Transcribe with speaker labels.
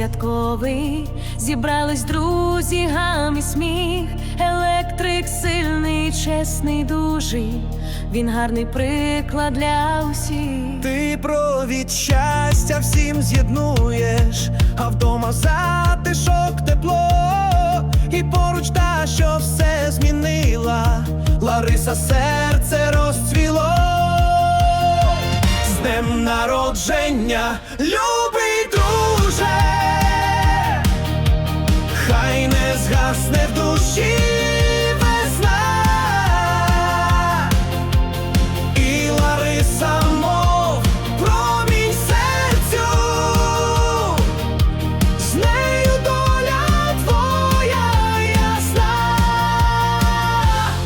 Speaker 1: святковий, зібрались друзі, гам і сміх, електрик сильний, чесний, дужий, він гарний приклад для усіх.
Speaker 2: Ти провід щастя всім з'єднуєш, а вдома затишок тепло, і поруч та, що все змінила, Лариса народження, любий друже, хай не згасне в душі.